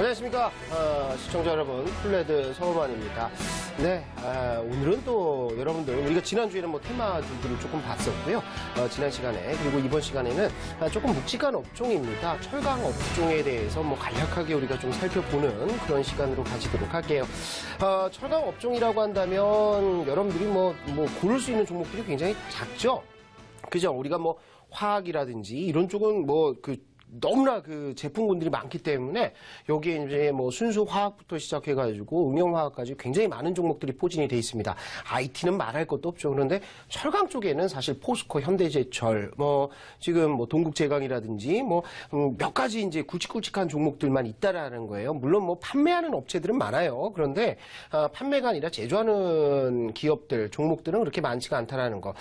안녕하십니까 어, 시청자 여러분 플레드 서우만입니다. 네 아, 오늘은 또 여러분들 우리가 지난주에는 뭐 테마주들을 조금 봤었고요. 어, 지난 시간에 그리고 이번 시간에는 아, 조금 묵직한 업종입니다. 철강 업종에 대해서 뭐 간략하게 우리가 좀 살펴보는 그런 시간으로 가지도록 할게요. 어, 철강 업종이라고 한다면 여러분들이 뭐, 뭐 고를 수 있는 종목들이 굉장히 작죠. 그죠? 우리가 뭐 화학이라든지 이런 쪽은 뭐 그 너무나 그 제품군들이 많기 때문에 여기에 이제 뭐 순수 화학부터 시작해가지고 응용화학까지 굉장히 많은 종목들이 포진이 돼 있습니다. IT는 말할 것도 없죠. 그런데 철강 쪽에는 사실 포스코, 현대제철, 뭐 지금 뭐 동국제강이라든지 뭐 몇 가지 이제 굵직굵직한 종목들만 있다라는 거예요. 물론 뭐 판매하는 업체들은 많아요. 그런데 아, 판매가 아니라 제조하는 기업들, 종목들은 그렇게 많지가 않다라는 거.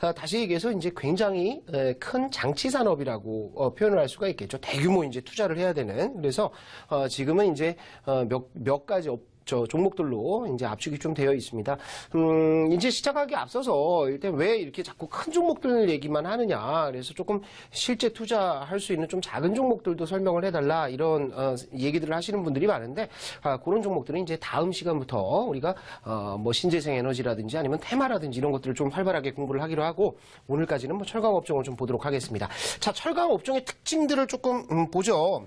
아, 다시 얘기해서 이제 굉장히 에, 큰 장치 산업이라고 어, 표현을 할 수가 있 겠죠. 대규모 이제 투자를 해야 되는. 그래서 어, 지금은 이제 어, 몇, 몇 가지 업, 저 종목들로 이제 압축이 좀 되어 있습니다. 음, 이제 시작하기 앞서서 일단 왜 이렇게 자꾸 큰 종목들 얘기만 하느냐. 그래서 조금 실제 투자할 수 있는 좀 작은 종목들도 설명을 해달라 이런 어, 얘기들을 하시는 분들이 많은데 아, 그런 종목들은 이제 다음 시간부터 우리가 어, 뭐 신재생 에너지라든지 아니면 테마라든지 이런 것들을 좀 활발하게 공부를 하기로 하고 오늘까지는 뭐 철강 업종을 좀 보도록 하겠습니다. 자, 철강 업종의 특징들을 조금 음, 보죠.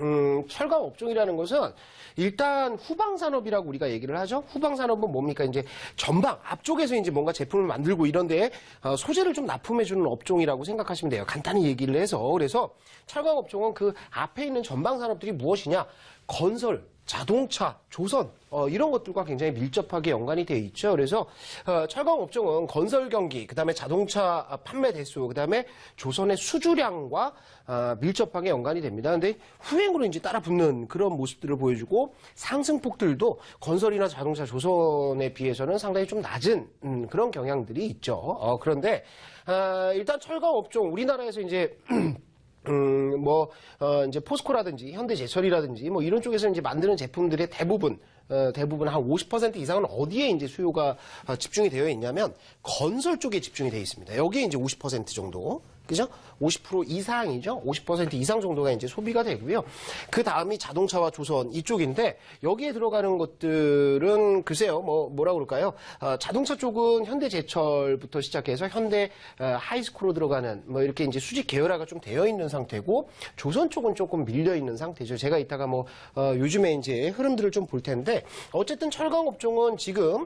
음, 철강 업종이라는 것은 일단 후방 산업이라고 우리가 얘기를 하죠. 후방 산업은 뭡니까? 이제 전방 앞쪽에서 이제 뭔가 제품을 만들고 이런 데에 어, 소재를 좀 납품해 주는 업종이라고 생각하시면 돼요. 간단히 얘기를 해서 그래서 철강 업종은 그 앞에 있는 전방 산업들이 무엇이냐? 건설, 자동차, 조선 어, 이런 것들과 굉장히 밀접하게 연관이 되어 있죠. 그래서 어, 철강 업종은 건설 경기, 그다음에 자동차 판매 대수, 그다음에 조선의 수주량과 어, 밀접하게 연관이 됩니다. 근데 후행으로 이제 따라 붙는 그런 모습들을 보여주고 상승폭들도 건설이나 자동차, 조선에 비해서는 상당히 좀 낮은 음, 그런 경향들이 있죠. 어, 그런데 아, 일단 철강 업종 우리나라에서 이제 음, 뭐, 어, 이제 포스코라든지 현대제철이라든지 뭐 이런 쪽에서 이제 만드는 제품들의 대부분, 어, 대부분 한 50% 이상은 어디에 이제 수요가 어, 집중이 되어 있냐면 건설 쪽에 집중이 되어 있습니다. 여기에 이제 50% 정도. 그죠? 50% 이상이죠? 50% 이상 정도가 이제 소비가 되고요. 그 다음이 자동차와 조선 이쪽인데 여기에 들어가는 것들은 글쎄요, 뭐, 뭐라 그럴까요? 어, 자동차 쪽은 현대제철부터 시작해서 현대 어, 하이스코로 들어가는 뭐 이렇게 이제 수직 계열화가 좀 되어 있는 상태고 조선 쪽은 조금 밀려 있는 상태죠. 제가 이따가 뭐, 어, 요즘에 이제 흐름들을 좀 볼 텐데 어쨌든 철강 업종은 지금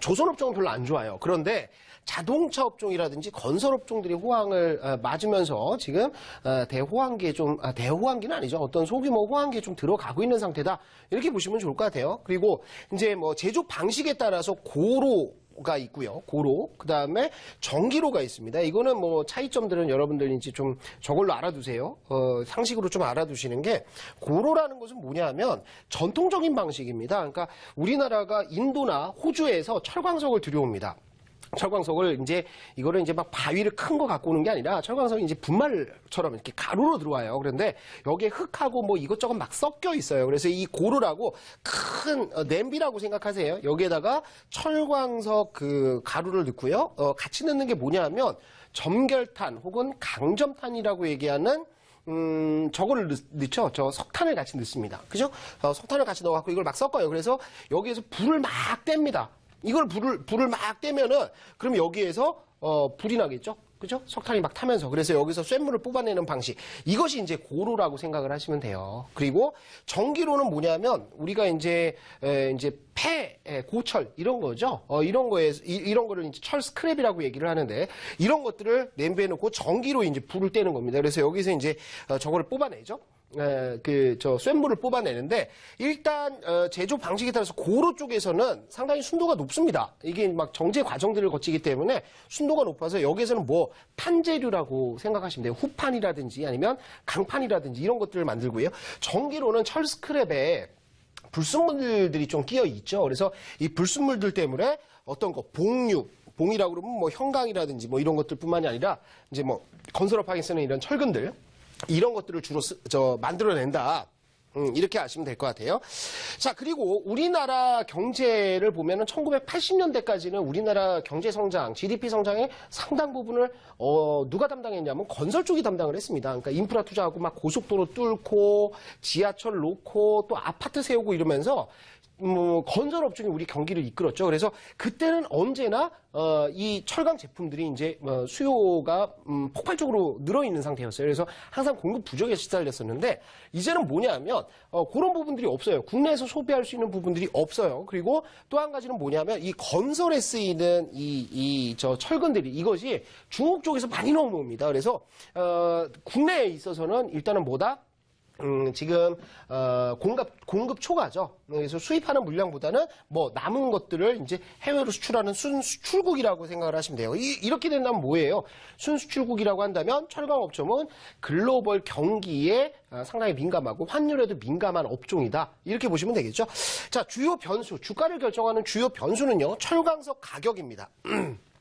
조선 업종은 별로 안 좋아요. 그런데 자동차 업종이라든지 건설 업종들이 호황을 어, 맞으면서 지금 어, 대호황기에 좀 아, 대호황기는 아니죠. 어떤 소규모 호황기에 좀 들어가고 있는 상태다. 이렇게 보시면 좋을 것 같아요. 그리고 이제 뭐 제조 방식에 따라서 고로 가 있고요. 고로. 그 다음에 전기로가 있습니다. 이거는 뭐 차이점들은 여러분들 이제 좀 저걸로 알아두세요. 어, 상식으로 좀 알아두시는 게 고로라는 것은 뭐냐 하면 전통적인 방식입니다. 그러니까 우리나라가 인도나 호주에서 철광석을 들여옵니다. 철광석을 이제 이거를 이제 막 바위를 큰 거 갖고 오는 게 아니라 철광석이 이제 분말처럼 이렇게 가루로 들어와요. 그런데 여기에 흙하고 뭐 이것저것 막 섞여 있어요. 그래서 이 고루라고 큰 어, 냄비라고 생각하세요. 여기에다가 철광석 그 가루를 넣고요. 어, 같이 넣는 게 뭐냐면 점결탄 혹은 강점탄이라고 얘기하는 음, 저거를 넣, 넣죠. 저 석탄을 같이 넣습니다. 그죠? 어, 석탄을 같이 넣어갖고 이걸 막 섞어요. 그래서 여기에서 불을 막 뗍니다. 이걸 불을, 불을 막 떼면은, 그럼 여기에서, 어, 불이 나겠죠? 그죠? 석탄이 막 타면서. 그래서 여기서 쇳물을 뽑아내는 방식. 이것이 이제 고로라고 생각을 하시면 돼요. 그리고 전기로는 뭐냐면, 우리가 이제, 에, 이제 폐, 에, 고철, 이런 거죠. 어, 이런 거에, 이, 런 거를 이제 철 스크랩이라고 얘기를 하는데, 이런 것들을 냄비에 넣고 전기로 이제 불을 떼는 겁니다. 그래서 여기서 이제, 어, 저거를 뽑아내죠. 그, 저, 쇳물을 뽑아내는데, 일단, 어, 제조 방식에 따라서 고로 쪽에서는 상당히 순도가 높습니다. 이게 막 정제 과정들을 거치기 때문에 순도가 높아서 여기에서는 뭐, 판재료라고 생각하시면 돼요. 후판이라든지 아니면 강판이라든지 이런 것들을 만들고요. 전기로는 철 스크랩에 불순물들이 좀 끼어 있죠. 그래서 이 불순물들 때문에 어떤 거, 봉유, 봉이라고 그러면 뭐 형광이라든지 뭐 이런 것들뿐만이 아니라 이제 뭐 건설업하게 쓰는 이런 철근들, 이런 것들을 주로 쓰, 저 만들어낸다. 음, 이렇게 아시면 될 것 같아요. 자, 그리고 우리나라 경제를 보면은 1980년대까지는 우리나라 경제 성장, GDP 성장의 상당 부분을 어, 누가 담당했냐면 건설 쪽이 담당을 했습니다. 그러니까 인프라 투자하고 막 고속도로 뚫고 지하철 놓고 또 아파트 세우고 이러면서 뭐 건설 업종이 우리 경기를 이끌었죠. 그래서 그때는 언제나 어, 이 철강 제품들이 이제 어, 수요가 음, 폭발적으로 늘어 있는 상태였어요. 그래서 항상 공급 부족에 시달렸었는데 이제는 뭐냐면 어, 그런 부분들이 없어요. 국내에서 소비할 수 있는 부분들이 없어요. 그리고 또 한 가지는 뭐냐면 이 건설에 쓰이는 이 이 저 철근들이 이것이 중국 쪽에서 많이 넘어옵니다. 그래서 어, 국내에 있어서는 일단은 뭐다? 음, 지금 어, 공급 공급 초과죠. 그래서 수입하는 물량보다는 뭐 남은 것들을 이제 해외로 수출하는 순 수출국이라고 생각을 하시면 돼요. 이, 이렇게 된다면 뭐예요? 순 수출국이라고 한다면 철강 업종은 글로벌 경기에 어, 상당히 민감하고 환율에도 민감한 업종이다. 이렇게 보시면 되겠죠. 자, 주요 변수, 주가를 결정하는 주요 변수는요. 철강석 가격입니다.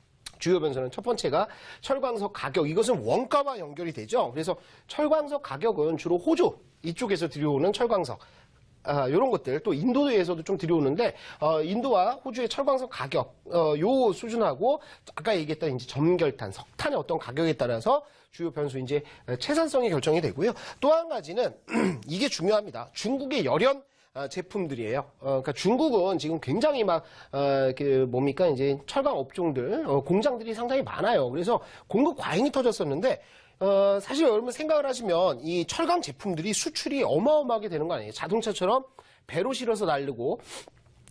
주요 변수는 첫 번째가 철광석 가격. 이것은 원가와 연결이 되죠. 그래서 철광석 가격은 주로 호주 이쪽에서 들여오는 철광석. 아, 요런 것들 또 인도에서도 좀 들여오는데 어, 인도와 호주의 철광석 가격 어, 요 수준하고 아까 얘기했던 이제 점결탄 석탄의 어떤 가격에 따라서 주요 변수 이제 채산성이 결정이 되고요. 또 한 가지는 이게 중요합니다. 중국의 열연 어, 제품들이에요. 어, 그러니까 중국은 지금 굉장히 막, 어, 그, 뭡니까, 이제 철강 업종들, 어, 공장들이 상당히 많아요. 그래서 공급 과잉이 터졌었는데, 어, 사실 여러분 생각을 하시면 이 철강 제품들이 수출이 어마어마하게 되는 거 아니에요. 자동차처럼 배로 실어서 날르고,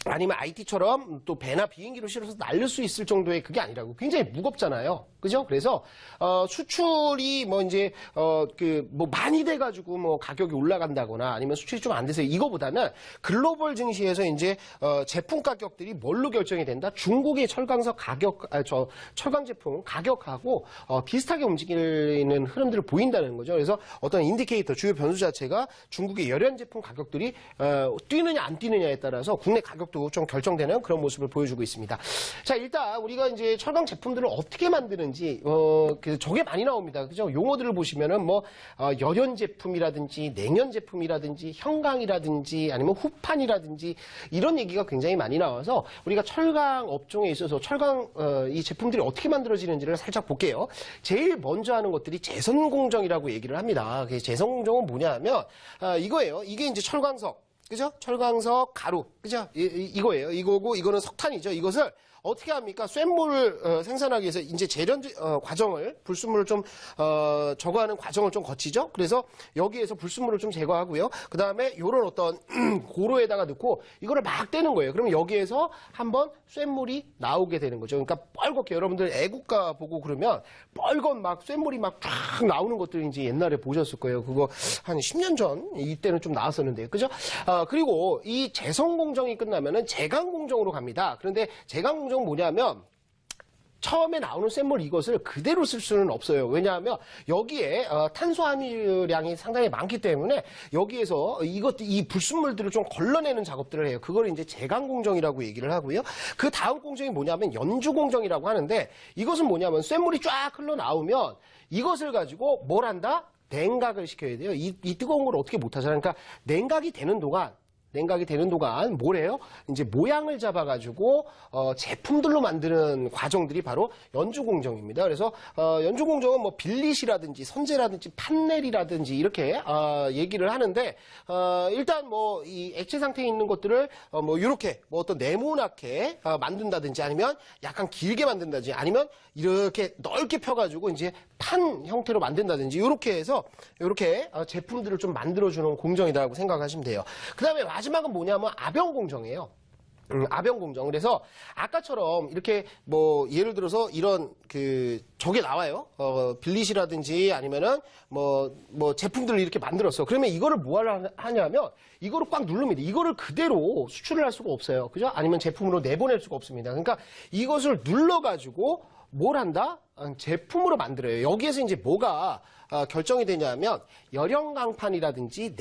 아니면 IT처럼 또 배나 비행기로 실어서 날릴 수 있을 정도의 그게 아니라고 굉장히 무겁잖아요. 그죠? 그래서 어, 수출이 뭐 이제 어, 그 뭐 많이 돼가지고 뭐 가격이 올라간다거나 아니면 수출이 좀 안 돼서 이거보다는 글로벌 증시에서 이제 어, 제품 가격들이 뭘로 결정이 된다? 중국의 철강석 가격, 아, 저 철강 제품 가격하고 어, 비슷하게 움직이는 흐름들을 보인다는 거죠. 그래서 어떤 인디케이터 주요 변수 자체가 중국의 열연 제품 가격들이 어, 뛰느냐 안 뛰느냐에 따라서 국내 가격도 좀 결정되는 그런 모습을 보여주고 있습니다. 자, 일단 우리가 이제 철강 제품들을 어떻게 만드는 지 어, 그 저게 많이 나옵니다. 그죠? 용어들을 보시면은 뭐 어, 열연 제품이라든지 냉연 제품이라든지 형강이라든지 아니면 후판이라든지 이런 얘기가 굉장히 많이 나와서 우리가 철강 업종에 있어서 철강 어, 이 제품들이 어떻게 만들어지는지를 살짝 볼게요. 제일 먼저 하는 것들이 재선 공정이라고 얘기를 합니다. 그 재선 공정은 뭐냐면 아, 이거예요. 이게 이제 철광석 그죠? 철광석 가루, 그죠? 이, 거예요 이거고 이거는 석탄이죠. 이것을 어떻게 합니까? 쇳물을 어, 생산하기 위해서 이제 재련 어, 과정을 불순물을 좀 어, 제거하는 과정을 좀 거치죠. 그래서 여기에서 불순물을 좀 제거하고요. 그 다음에 이런 어떤 고로에다가 넣고 이거를 막 떼는 거예요. 그러면 여기에서 한번 쇳물이 나오게 되는 거죠. 그러니까 뻘겋게 여러분들 애국가 보고 그러면 뻘건 막 쇳물이 막 쫙 나오는 것들 이제 옛날에 보셨을 거예요. 그거 한 10년 전 이때는 좀 나왔었는데 그죠? 아, 그리고 이 재성 공정이 끝나면은 제강 공정으로 갑니다. 그런데 제강 공정 은 뭐냐면 처음에 나오는 쇳물 이것을 그대로 쓸 수는 없어요. 왜냐하면 여기에 어, 탄수화물량이 상당히 많기 때문에 여기에서 이것 이 불순물들을 좀 걸러내는 작업들을 해요. 그걸 이제 제강 공정이라고 얘기를 하고요. 그 다음 공정이 뭐냐면 연주 공정이라고 하는데 이것은 뭐냐면 쇳물이 쫙 흘러 나오면 이것을 가지고 뭘 한다? 냉각을 시켜야 돼요. 이, 이 뜨거운 걸 어떻게 못 하잖아요. 그러니까 냉각이 되는 동안 냉각이 되는 동안 뭐래요? 이제 모양을 잡아가지고 어, 제품들로 만드는 과정들이 바로 연주 공정입니다. 그래서 어, 연주 공정은 뭐 빌릿이라든지 선재라든지 판넬이라든지 이렇게 어, 얘기를 하는데 어, 일단 뭐 이 액체 상태에 있는 것들을 어, 뭐 이렇게 뭐 어떤 네모나게 어, 만든다든지 아니면 약간 길게 만든다든지 아니면 이렇게 넓게 펴가지고 이제 판 형태로 만든다든지 이렇게 해서 이렇게 어, 제품들을 좀 만들어주는 공정이라고 생각하시면 돼요. 그 다음에 마지막은 뭐냐면 아병 공정이에요. 음, 아병 공정. 그래서 아까처럼 이렇게 뭐 예를 들어서 이런 그 저게 나와요. 어, 빌릿이라든지 아니면은 뭐 뭐 제품들을 이렇게 만들었어. 그러면 이거를 뭐 하냐면 이거를 꽉 누릅니다. 이거를 그대로 수출을 할 수가 없어요. 그죠? 아니면 제품으로 내보낼 수가 없습니다. 그러니까 이것을 눌러 가지고 뭘 한다? 어, 제품으로 만들어요. 여기에서 이제 뭐가 어, 결정이 되냐면 열연 강판이라든지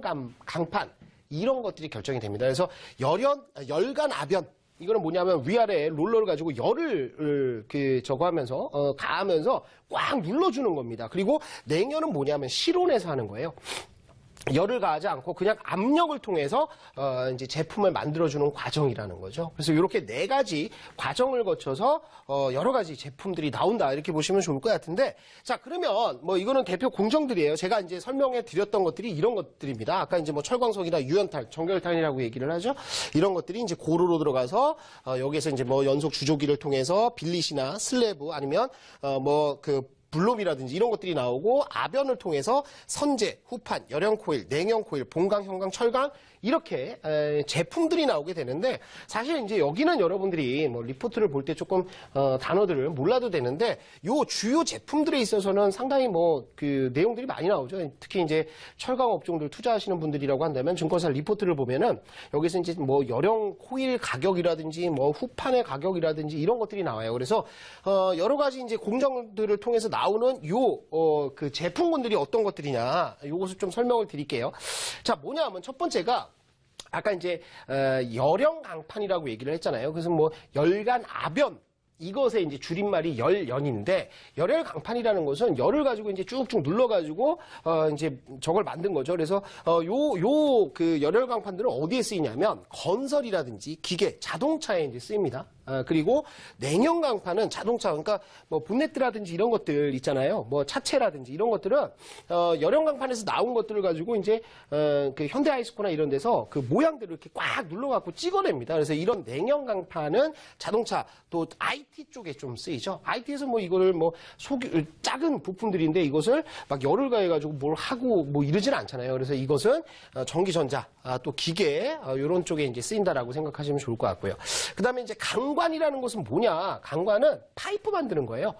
강- 강판 이런 것들이 결정이 됩니다. 그래서 열연, 열간 아변. 이거는 뭐냐면 위아래 롤러를 가지고 열을 을, 그 저거 하면서 어, 가하면서 꽉 눌러주는 겁니다. 그리고 냉연은 뭐냐면 실온에서 하는 거예요. 열을 가하지 않고 그냥 압력을 통해서 어, 이제 제품을 만들어주는 과정이라는 거죠. 그래서 이렇게 네 가지 과정을 거쳐서 어, 여러 가지 제품들이 나온다 이렇게 보시면 좋을 것 같은데 자 그러면 뭐 이거는 대표 공정들이에요. 제가 이제 설명해 드렸던 것들이 이런 것들입니다. 아까 이제 뭐 철광석이나 유연탄, 정결탄이라고 얘기를 하죠. 이런 것들이 이제 고루로 들어가서 어, 여기에서 이제 뭐 연속 주조기를 통해서 빌릿이나 슬래브 아니면 어, 뭐그 블록이라든지 이런 것들이 나오고 아변을 통해서 선제, 후판, 열형 코일, 냉형 코일, 봉강, 형강, 철강 이렇게 에, 제품들이 나오게 되는데 사실 이제 여기는 여러분들이 뭐 리포트를 볼 때 조금 어, 단어들을 몰라도 되는데 요 주요 제품들에 있어서는 상당히 뭐 그 내용들이 많이 나오죠. 특히 이제 철강 업종들 투자하시는 분들이라고 한다면 증권사 리포트를 보면은 여기서 이제 뭐 열형 코일 가격이라든지 뭐 후판의 가격이라든지 이런 것들이 나와요. 그래서 어, 여러 가지 이제 공정들을 통해서 나오는 요 어, 그 제품군들이 어떤 것들이냐 요것을 좀 설명을 드릴게요. 자 뭐냐면 첫 번째가 아까 이제 어, 열형 강판이라고 얘기를 했잖아요. 그래서 뭐 열간 아변 이것의 이제 줄임말이 열연인데 열혈 강판이라는 것은 열을 가지고 이제 쭉쭉 눌러가지고 어 이제 저걸 만든 거죠. 그래서 어요 요 그 열혈 강판들은 어디에 쓰이냐면 건설이라든지 기계, 자동차에 이제 쓰입니다. 어, 그리고 냉형 강판은 자동차 그러니까 뭐 본네트라든지 이런 것들 있잖아요. 뭐 차체라든지 이런 것들은 어 열형 강판에서 나온 것들을 가지고 이제 어 그 현대 하이스코나 이런 데서 그 모양들을 이렇게 꽉 눌러 갖고 찍어냅니다. 그래서 이런 냉형 강판은 자동차 또 IT 쪽에 좀 쓰이죠. IT에서 뭐 이거를 뭐 속이 작은 부품들인데 이것을 막 열을 가해 가지고 뭘 하고 뭐 이러진 않잖아요. 그래서 이것은 어, 전기전자 아, 또 기계 어, 이런 쪽에 이제 쓰인다라고 생각하시면 좋을 것 같고요. 그다음에 이제 강 관이라는 것은 뭐냐? 강관은 파이프 만드는 거예요.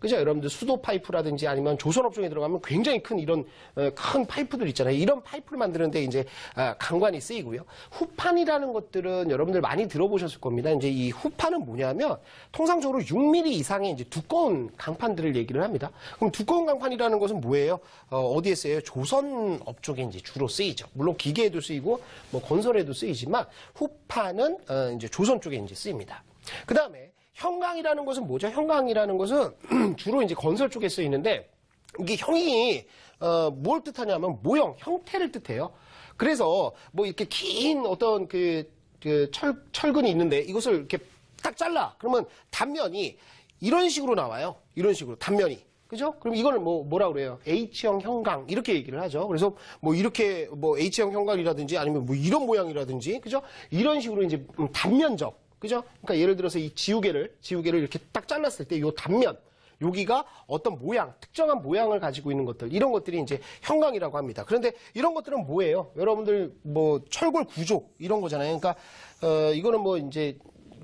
그죠? 여러분들 수도 파이프라든지 아니면 조선 업종에 들어가면 굉장히 큰 이런 어, 큰 파이프들 있잖아요. 이런 파이프를 만드는데 이제 아, 강관이 쓰이고요. 후판이라는 것들은 여러분들 많이 들어보셨을 겁니다. 이제 이 후판은 뭐냐면 통상적으로 6mm 이상의 이제 두꺼운 강판들을 얘기를 합니다. 그럼 두꺼운 강판이라는 것은 뭐예요? 어, 디에 쓰여요? 조선업 쪽에 이제 주로 쓰이죠. 물론 기계에도 쓰이고 뭐 건설에도 쓰이지만 후판은 어, 이제 조선 쪽에 이제 쓰입니다. 그 다음에 형광이라는 것은 뭐죠? 형광이라는 것은 주로 이제 건설 쪽에 쓰이는데 이게 형이 어, 뭘 뜻하냐면 모형, 형태를 뜻해요. 그래서 뭐 이렇게 긴 어떤 그, 그 철, 철근이 있는데 이것을 이렇게 딱 잘라. 그러면 단면이 이런 식으로 나와요. 이런 식으로 단면이. 그죠? 그럼 이거는 뭐, 뭐라 그래요? H형 형광. 이렇게 얘기를 하죠. 그래서 뭐 이렇게 뭐 H형 형광이라든지 아니면 뭐 이런 모양이라든지, 그죠? 이런 식으로 이제 음, 단면적. 그죠? 그러니까 예를 들어서 이 지우개를, 지우개를 이렇게 딱 잘랐을 때이 단면. 여기가 어떤 모양, 특정한 모양을 가지고 있는 것들, 이런 것들이 이제 형광이라고 합니다. 그런데 이런 것들은 뭐예요? 여러분들 뭐 철골 구조, 이런 거잖아요. 그러니까, 어, 이거는 뭐 이제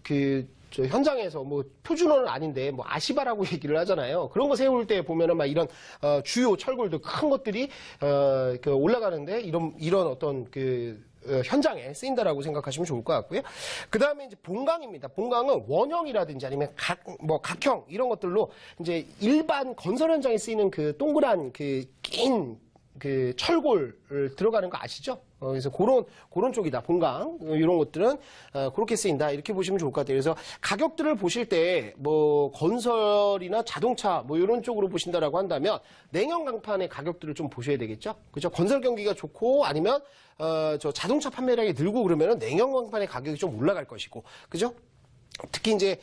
그, 저 현장에서 뭐 표준어는 아닌데 뭐 아시바라고 얘기를 하잖아요. 그런 거 세울 때 보면은 막 이런 어, 주요 철골들 큰 것들이 어, 그 올라가는데 이런 이런 어떤 그 어, 현장에 쓰인다라고 생각하시면 좋을 것 같고요. 그 다음에 이제 본강입니다. 본강은 원형이라든지 아니면 각, 뭐 각형 이런 것들로 이제 일반 건설 현장에 쓰이는 그 동그란 그낀 그 철골 들어가는 거 아시죠? 어, 그래서 그런 그런 쪽이다 본강 어, 이런 것들은 어, 그렇게 쓰인다 이렇게 보시면 좋을 것 같아요. 그래서 가격들을 보실 때 뭐 건설이나 자동차 뭐 이런 쪽으로 보신다라고 한다면 냉형 강판의 가격들을 좀 보셔야 되겠죠. 그죠? 건설 경기가 좋고 아니면 어, 저 자동차 판매량이 늘고 그러면은 냉형 강판의 가격이 좀 올라갈 것이고 그죠? 특히 이제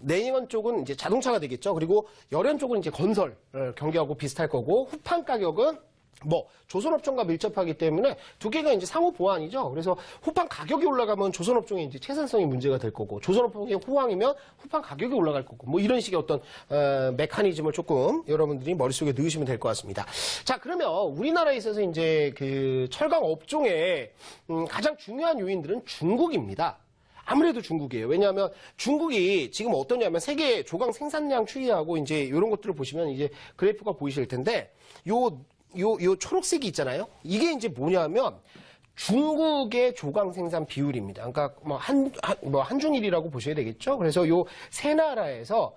냉연 쪽은 이제 자동차가 되겠죠. 그리고 열연 쪽은 이제 건설 어, 경기하고 비슷할 거고 후판 가격은 뭐 조선업종과 밀접하기 때문에 두 개가 이제 상호 보완이죠. 그래서 후판 가격이 올라가면 조선업종의 이제 채산성이 문제가 될 거고 조선업종의 호황이면 후판 가격이 올라갈 거고 뭐 이런 식의 어떤 어, 메커니즘을 조금 여러분들이 머릿속에 넣으시면 될 것 같습니다. 자 그러면 우리나라에 있어서 이제 그 철강 업종의 음, 가장 중요한 요인들은 중국입니다. 아무래도 중국이에요. 왜냐하면 중국이 지금 어떠냐면 세계 조강 생산량 추이하고 이제 이런 것들을 보시면 이제 그래프가 보이실 텐데 요, 요, 요 초록색이 있잖아요. 이게 이제 뭐냐면 중국의 조강 생산 비율입니다. 그러니까 뭐 한, 한, 뭐 한중일이라고 보셔야 되겠죠. 그래서 요 세 나라에서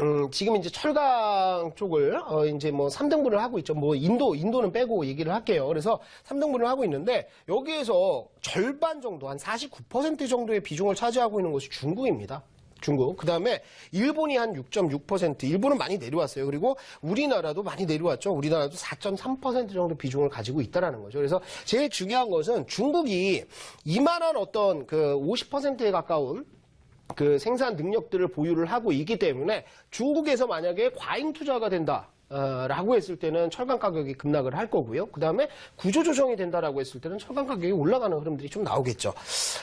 음, 지금 이제 철강 쪽을, 어, 이제 뭐 3등분을 하고 있죠. 뭐 인도, 인도는 빼고 얘기를 할게요. 그래서 3등분을 하고 있는데, 여기에서 절반 정도, 한 49% 정도의 비중을 차지하고 있는 것이 중국입니다. 중국. 그 다음에 일본이 한 6.6%, 일본은 많이 내려왔어요. 그리고 우리나라도 많이 내려왔죠. 우리나라도 4.3% 정도 비중을 가지고 있다라는 거죠. 그래서 제일 중요한 것은 중국이 이만한 어떤 그 50%에 가까운 그 생산 능력들을 보유를 하고 있기 때문에 중국에서 만약에 과잉 투자가 된다. 어, 라고 했을 때는 철강 가격이 급락을 할 거고요. 그 다음에 구조 조정이 된다라고 했을 때는 철강 가격이 올라가는 흐름들이 좀 나오겠죠.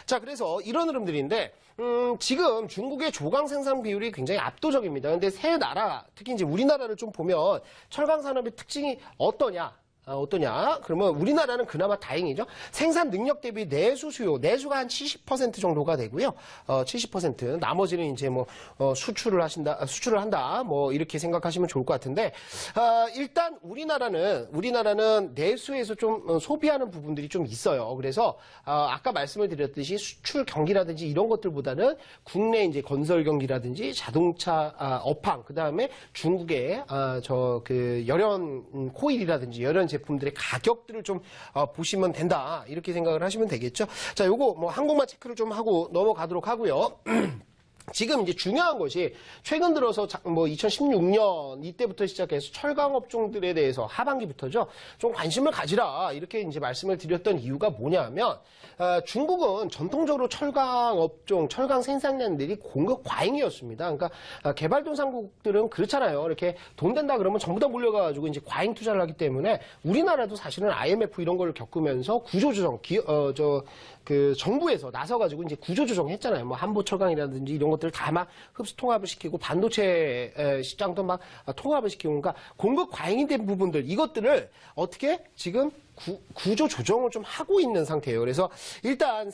자, 그래서 이런 흐름들인데, 음, 지금 중국의 조강 생산 비율이 굉장히 압도적입니다. 근데 세 나라, 특히 이제 우리나라를 좀 보면 철강 산업의 특징이 어떠냐? 아, 어떠냐? 그러면 우리나라는 그나마 다행이죠. 생산 능력 대비 내수 수요, 내수가 한 70% 정도가 되고요. 어, 70%. 나머지는 이제 뭐, 어, 수출을 하신다, 아, 수출을 한다. 뭐, 이렇게 생각하시면 좋을 것 같은데, 아, 일단 우리나라는, 우리나라는 내수에서 좀 어, 소비하는 부분들이 좀 있어요. 그래서, 아, 아까 말씀을 드렸듯이 수출 경기라든지 이런 것들보다는 국내 이제 건설 경기라든지 자동차 아, 업황, 그 다음에 중국의 아, 저그 열연 음, 코일이라든지 열연 제품들의 가격들을 좀 어, 보시면 된다 이렇게 생각을 하시면 되겠죠. 자, 요거 뭐 한국만 체크를 좀 하고 넘어가도록 하고요. 지금 이제 중요한 것이 최근 들어서 자- 뭐 2016년 이때부터 시작해서 철강 업종들에 대해서 하반기부터죠 좀 관심을 가지라 이렇게 이제 말씀을 드렸던 이유가 뭐냐면 어, 중국은 전통적으로 철강 업종, 철강 생산량들이 공급 과잉이었습니다. 그러니까 어, 개발도상국들은 그렇잖아요. 이렇게 돈 된다 그러면 전부 다 몰려가지고 이제 과잉 투자를 하기 때문에 우리나라도 사실은 IMF 이런 걸 겪으면서 구조조정, 기, 어, 저, 그 정부에서 나서가지고 이제 구조조정했잖아요. 뭐 한보철강이라든지 이런 것들을 다 막 흡수 통합을 시키고 반도체 에, 시장도 막 통합을 시키고 그러니까 공급 과잉이 된 부분들 이것들을 어떻게 지금 구, 구조 조정을 좀 하고 있는 상태예요. 그래서 일단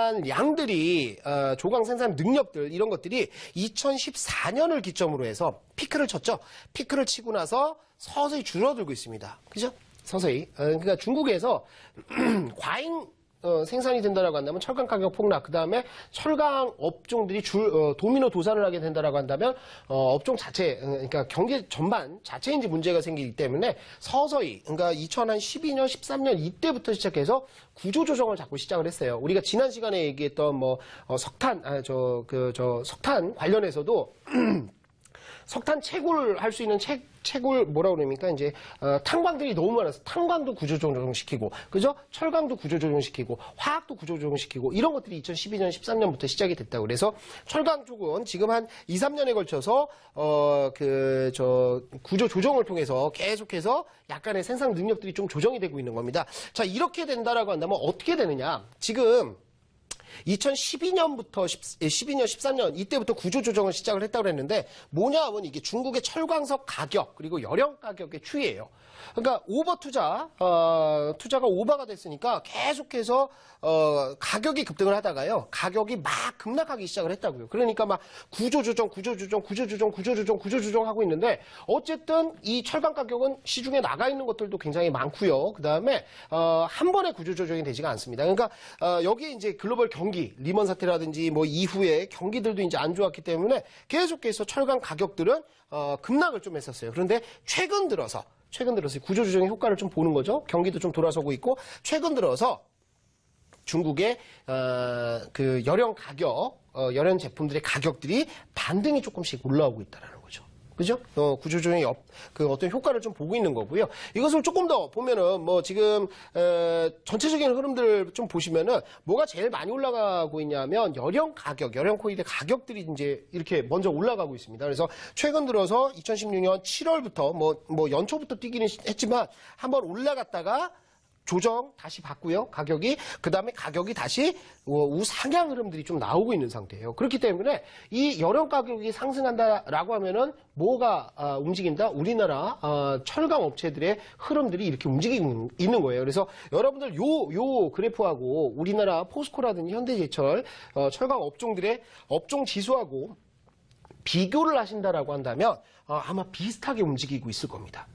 생산량들이 어, 조강 생산 능력들 이런 것들이 2014년을 기점으로 해서 피크를 쳤죠. 피크를 치고 나서 서서히 줄어들고 있습니다. 그죠? 서서히. 어, 그러니까 중국에서 과잉 어, 생산이 된다라고 한다면 철강 가격 폭락, 그 다음에 철강 업종들이 줄 어, 도미노 도산을 하게 된다라고 한다면 어, 업종 자체, 어, 그러니까 경제 전반 이제 문제가 생기기 때문에 서서히, 그러니까 2012년, 13년 이때부터 시작해서 구조 조정을 자꾸 시작을 했어요. 우리가 지난 시간에 얘기했던 뭐 어, 석탄, 아, 저 그 저 석탄 관련해서도 석탄 채굴 할 수 있는 채, 채굴 뭐라 그럽니까? 이제 어, 탄광들이 너무 많아서 탄광도 구조조정 시키고 그죠? 철강도 구조조정 시키고 화학도 구조조정 시키고 이런 것들이 2012년 13년부터 시작이 됐다고. 그래서 철강 쪽은 지금 한 2, 3년에 걸쳐서 어 그 저 구조 조정을 통해서 계속해서 약간의 생산 능력들이 좀 조정이 되고 있는 겁니다. 자 이렇게 된다라고 한다면 어떻게 되느냐? 지금 2012년부터 12년, 13년 이때부터 구조 조정을 시작을 했다고 그랬는데 뭐냐 하면 이게 중국의 철광석 가격 그리고 열연 가격의 추이예요. 그러니까 오버 투자, 어, 투자가 오버가 됐으니까 계속해서 어, 가격이 급등을 하다가요. 가격이 막 급락하기 시작을 했다고요. 그러니까 막 구조 조정, 구조 조정, 구조 조정, 구조 조정, 구조 조정 하고 있는데 어쨌든 이 철강 가격은 시중에 나가 있는 것들도 굉장히 많고요. 그 다음에 어, 한 번에 구조 조정이 되지가 않습니다. 그러니까 어, 여기에 이제 글로벌 경 기, 리먼 사태라든지 뭐 이후에 경기들도 이제 안 좋았기 때문에 계속해서 철강 가격들은 어, 급락을 좀 했었어요. 그런데 최근 들어서 최근 들어서 구조조정의 효과를 좀 보는 거죠. 경기도 좀 돌아서고 있고 최근 들어서 중국의 어, 그 열연 가격, 어, 열연 제품들의 가격들이 반등이 조금씩 올라오고 있다라는. 그죠? 어, 구조조정의 업, 그 어떤 효과를 좀 보고 있는 거고요. 이것을 조금 더 보면은 뭐 지금 에, 전체적인 흐름들을 좀 보시면은 뭐가 제일 많이 올라가고 있냐면 열연 가격, 열연 코일의 가격들이 이제 이렇게 먼저 올라가고 있습니다. 그래서 최근 들어서 2016년 7월부터 뭐, 뭐 연초부터 뛰기는 했지만 한번 올라갔다가 조정 다시 받고요. 가격이 그다음에 가격이 다시 어, 우상향 흐름들이 좀 나오고 있는 상태예요. 그렇기 때문에 이 여름 가격이 상승한다라고 하면은 뭐가 아, 움직인다? 우리나라 아, 철강 업체들의 흐름들이 이렇게 움직이고 있는 거예요. 그래서 여러분들 요 요 그래프하고 우리나라 포스코라든지 현대제철 어, 철강 업종들의 업종 지수하고 비교를 하신다라고 한다면 어, 아마 비슷하게 움직이고 있을 겁니다.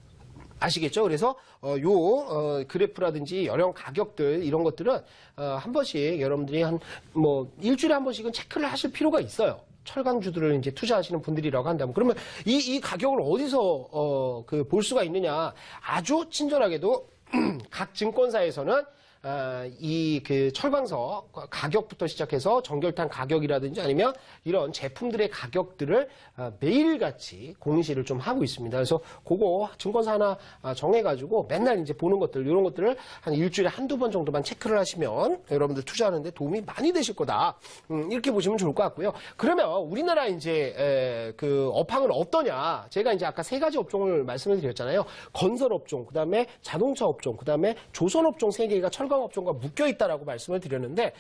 아시겠죠? 그래서 어, 요 어, 그래프라든지 여령 가격들 이런 것들은 어, 한 번씩 여러분들이 한 뭐 일주일에 한 번씩은 체크를 하실 필요가 있어요. 철강주들을 이제 투자하시는 분들이라고 한다면 그러면 이, 이 가격을 어디서 어, 그 볼 수가 있느냐? 아주 친절하게도 각 증권사에서는 이 그 철광석 가격부터 시작해서 정결탄 가격이라든지 아니면 이런 제품들의 가격들을 아, 매일같이 공시를 좀 하고 있습니다. 그래서 그거 증권사 하나 아, 정해가지고 맨날 이제 보는 것들 이런 것들을 한 일주일에 한두 번 정도만 체크를 하시면 여러분들 투자하는데 도움이 많이 되실 거다. 음, 이렇게 보시면 좋을 것 같고요. 그러면 우리나라 이제 에, 그 업황은 어떠냐? 제가 이제 아까 세 가지 업종을 말씀을 드렸잖아요. 건설 업종, 그다음에 자동차 업종, 그다음에 조선 업종 세 개가 철강 업종과 묶여 있다라고 말씀을 드렸는데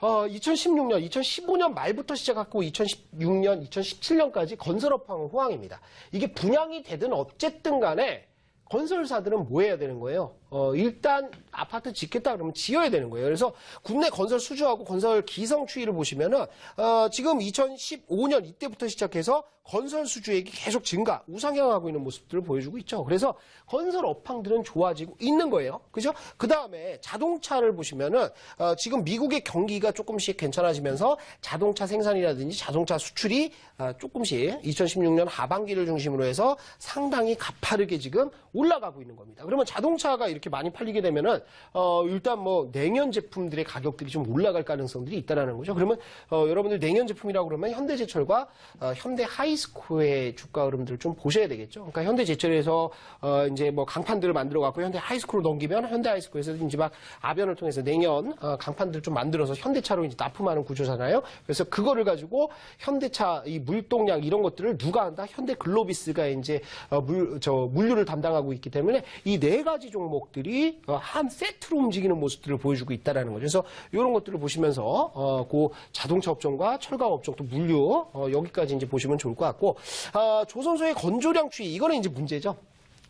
어, 2016년, 2015년 말부터 시작하고 2016년, 2017년까지 건설 업황은 호황입니다. 이게 분양이 되든 어쨌든 간에 건설사들은 뭐 해야 되는 거예요? 어, 일단 아파트 짓겠다 그러면 지어야 되는 거예요. 그래서 국내 건설 수주하고 건설 기성 추이를 보시면은, 어, 지금 2015년 이때부터 시작해서 건설 수주액이 계속 증가, 우상향하고 있는 모습들을 보여주고 있죠. 그래서 건설 업황들은 좋아지고 있는 거예요. 그죠? 그 다음에 자동차를 보시면은, 어, 지금 미국의 경기가 조금씩 괜찮아지면서 자동차 생산이라든지 자동차 수출이 어, 조금씩 2016년 하반기를 중심으로 해서 상당히 가파르게 지금 올라가고 있는 겁니다. 그러면 자동차가 이렇게 많이 팔리게 되면은 어, 일단 뭐 냉연 제품들의 가격들이 좀 올라갈 가능성들이 있다라는 거죠. 그러면 어, 여러분들 냉연 제품이라고 그러면 현대제철과 어, 현대 하이스코어의 주가 흐름들을 좀 보셔야 되겠죠. 그러니까 현대제철에서 어, 이제 뭐 강판들을 만들어 갖고 현대 하이스코어로 넘기면 현대 하이스코어에서 이제 막 아변을 통해서 냉연 어, 강판들을 좀 만들어서 현대차로 이제 납품하는 구조잖아요. 그래서 그거를 가지고 현대차 이 물동량 이런 것들을 누가 한다? 현대 글로비스가 이제 어, 물, 저 물류를 담당하고 있기 때문에 이 네 가지 종목 들이 어, 한 세트로 움직이는 모습들을 보여주고 있다라는 거죠. 그래서 이런 것들을 보시면서 어, 그 자동차 업종과 철강 업종 또 물류 어, 여기까지 이제 보시면 좋을 것 같고 아, 조선소의 건조량 추이 이거는 이제 문제죠.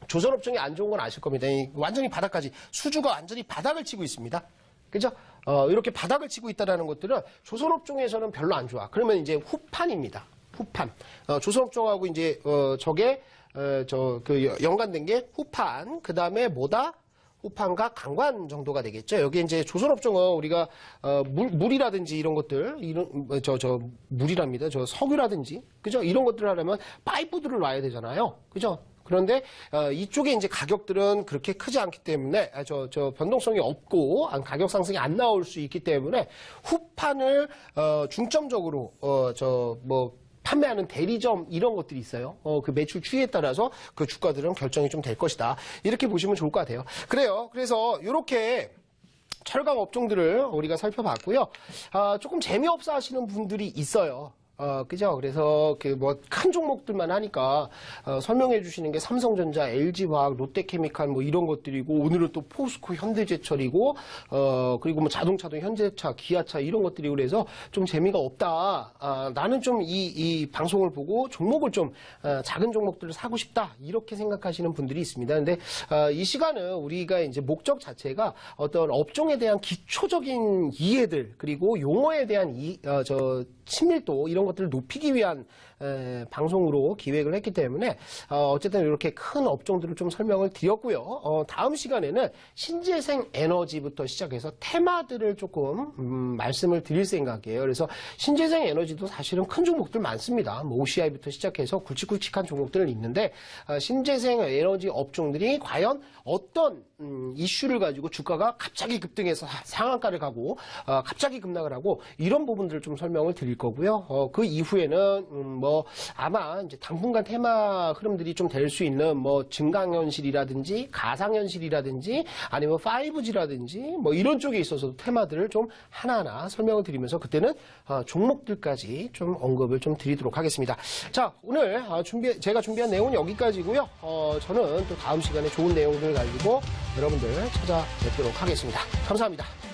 조선업종이 안 좋은 건 아실 겁니다. 이 완전히 바닥까지 수주가 완전히 바닥을 치고 있습니다. 그죠? 어, 이렇게 바닥을 치고 있다라는 것들은 조선업종에서는 별로 안 좋아. 그러면 이제 후판입니다. 후판. 어, 조선업종하고 이제 어, 저게 어, 저그 연관된 게 후판. 그 다음에 뭐다? 후판과 강관 정도가 되겠죠. 여기 이제 조선업종은 우리가 어, 물, 물이라든지 이런 것들 이런 저저 물이랍니다. 저 석유라든지 그죠? 이런 것들을 하려면 파이프들을 놔야 되잖아요. 그죠? 그런데 어, 이쪽에 이제 가격들은 그렇게 크지 않기 때문에 아, 저, 저 변동성이 없고 아, 가격 상승이 안 나올 수 있기 때문에 후판을 어, 중점적으로 어, 저뭐 판매하는 대리점 이런 것들이 있어요. 어, 그 매출 추이에 따라서 그 주가들은 결정이 좀 될 것이다. 이렇게 보시면 좋을 것 같아요. 그래요. 그래서 이렇게 철강 업종들을 우리가 살펴봤고요. 아, 조금 재미없어 하시는 분들이 있어요. 어, 그죠? 그래서 그 뭐 큰 종목들만 하니까 어, 설명해 주시는 게 삼성전자, LG화학, 롯데케미칼 뭐 이런 것들이고 오늘은 또 포스코, 현대제철이고 어, 그리고 뭐 자동차도 현대차, 기아차 이런 것들이 그래서 좀 재미가 없다. 아, 나는 좀 이 이 방송을 보고 종목을 좀 어, 작은 종목들을 사고 싶다 이렇게 생각하시는 분들이 있습니다. 근데 어, 이 시간은 우리가 이제 목적 자체가 어떤 업종에 대한 기초적인 이해들 그리고 용어에 대한 이, 어, 저 친밀도 이런 것들을 높이기 위한 에, 방송으로 기획을 했기 때문에 어, 어쨌든 이렇게 큰 업종들을 좀 설명을 드렸고요. 어, 다음 시간에는 신재생 에너지부터 시작해서 테마들을 조금 음, 말씀을 드릴 생각이에요. 그래서 신재생 에너지도 사실은 큰 종목들 많습니다. 뭐 OCI부터 시작해서 굵직굵직한 종목들은 있는데 어, 신재생 에너지 업종들이 과연 어떤 음, 이슈를 가지고 주가가 갑자기 급등해서 하- 상한가를 가고 어, 갑자기 급락을 하고 이런 부분들을 좀 설명을 드릴 거고요. 어, 그 이후에는 음, 뭐 아마 이제 당분간 테마 흐름들이 좀 될 수 있는 뭐 증강현실이라든지 가상현실이라든지 아니면 5G라든지 뭐 이런 쪽에 있어서 테마들을 좀 하나하나 설명을 드리면서 그때는 어, 종목들까지 좀 언급을 좀 드리도록 하겠습니다. 자 오늘 어, 준비 제가 준비한 내용은 여기까지고요. 어, 저는 또 다음 시간에 좋은 내용들을 가지고 여러분들 찾아뵙도록 하겠습니다. 감사합니다.